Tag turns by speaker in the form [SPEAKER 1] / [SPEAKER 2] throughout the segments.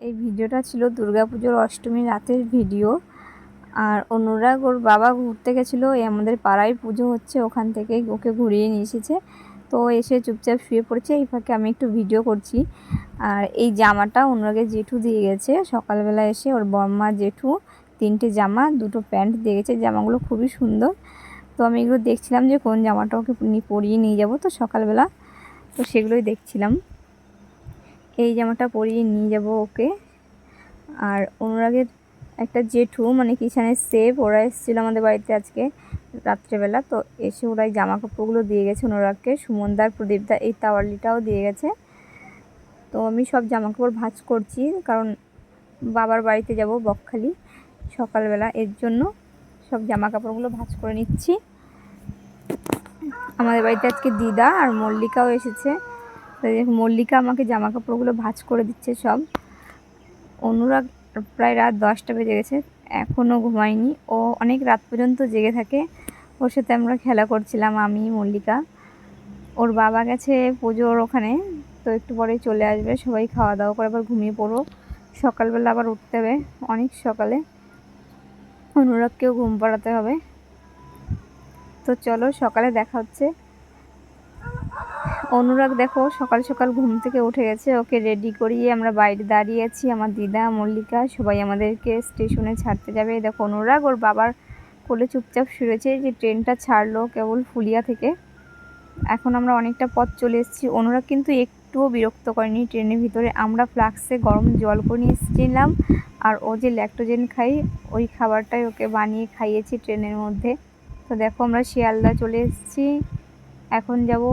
[SPEAKER 1] এই ভিডিওটা ছিল দুর্গাপুজোর অষ্টমী রাতের ভিডিও। আর অনুরাগ ওর বাবা ঘুরতে গেছিল, এই আমাদের পাড়ায় পুজো হচ্ছে, ওখান থেকে ওকে ঘুরিয়ে নিয়ে এসেছে। তো এসে চুপচাপ শুয়ে পড়েছে, এই ফাঁকে আমি একটু ভিডিও করছি। আর এই জামাটা অনুরাগের জেঠু দিয়ে গেছে। সকালবেলা এসে ওর বর্মা জেঠু তিনটে জামা, দুটো প্যান্ট দিয়ে গেছে। জামাগুলো খুবই সুন্দর। তো আমি এগুলো দেখছিলাম যে কোন জামাটা ওকে পরিয়ে নিয়ে যাব। তো সকালবেলা তো সেগুলোই দেখছিলাম। এই জামাটা পরিয়ে নিয়ে যাব ওকে। আর অনুরাগের একটা জেঠু মানে কিষানের সেফ, ওরা এসেছিল আমাদের বাড়িতে আজকে রাত্রেবেলা। তো এসে ওরা এই জামা কাপড়গুলো দিয়ে গেছে অনুরাগকে। সুমনদার, প্রদীপদা এই তাওয়ালিটাও দিয়ে গেছে। তো আমি সব জামা কাপড় ভাজ করছি, কারণ বাবার বাড়িতে যাব বকখালি সকালবেলা। এর জন্য সব জামা কাপড়গুলো ভাজ করে নিচ্ছি। আমাদের বাড়িতে আজকে দিদা আর মল্লিকাও এসেছে। মল্লিকা আমাকে জামা কাপড়গুলো ভাজ করে দিচ্ছে সব। অনুরাগ প্রায় রাত দশটা বেজে গেছে এখনও ঘুমায়নি। ও অনেক রাত পর্যন্ত জেগে থাকে। ওর সাথে আমরা খেলা করছিলাম, আমি, মল্লিকা। ওর বাবা গেছে পুজোর ওখানে, তো একটু পরে চলে আসবে। সবাই খাওয়া দাওয়া করে আবার ঘুমিয়ে পড়ো। সকালবেলা আবার উঠতে হবে, অনেক সকালে। অনুরাগকেও ঘুম পাড়াতে হবে। তো চলো সকালে দেখা হচ্ছে। অনুরাগ দেখো, সকাল সকাল ঘুম থেকে উঠে গেছে। ওকে রেডি করিয়ে আমরা বাইরে দাঁড়িয়ে আছি আমার দিদা, মল্লিকা সবাই আমাদেরকে স্টেশনে ছাড়তে যাবে। দেখো অনুরাগ, ওর বাবার কোলে চুপচাপ শুয়েছে যে ট্রেনটা ছাড়লো কেবল ফুলিয়া থেকে। এখন আমরা অনেকটা পথ চলে এসেছি। অনুরাগ কিন্তু একটুও বিরক্ত করেনি ট্রেনের ভিতরে। আমরা ফ্লাক্সে গরম জল করে নিয়ে এসেছিলাম। আর ও যে ল্যাক্টোজেন খাই ওই খাবারটাই ওকে বানিয়ে খাইয়েছি ট্রেনের মধ্যে। তো দেখো আমরা শিয়ালদা চলে এসেছি। এখন যাব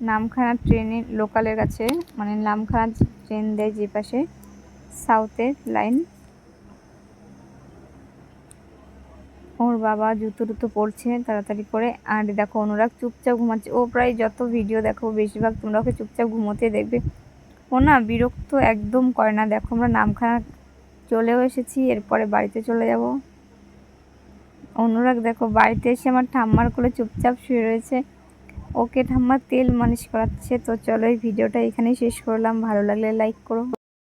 [SPEAKER 1] নামখানা ট্রেনের লোকালের কাছে মানে নামখানা ট্রেন দেয় যে পাশে, সাউথের লাইন। ওর বাবা জুতো টুতো পড়ছে তাড়াতাড়ি করে, আর দেখো অনুরাগ চুপচাপ ঘুমাচ্ছে। ও প্রায় যত ভিডিও দেখো, বেশিরভাগ তোমরা ওকে চুপচাপ ঘুমোতে দেখবে। ও না বিরক্ত একদম করে না। দেখো আমরা নামখানা চলেও এসেছি, এরপরে বাড়িতে চলে যাব। অনুরাগ দেখো বাড়িতে এসে আমার ঠাম্মার কোলে চুপচাপ শুয়ে রয়েছে। ওকে ঠাম্মা তেল মালিশ করাচ্ছে, তো চলো এই ভিডিওটা এখানেই শেষ করলাম। ভালো লাগলে লাইক করো।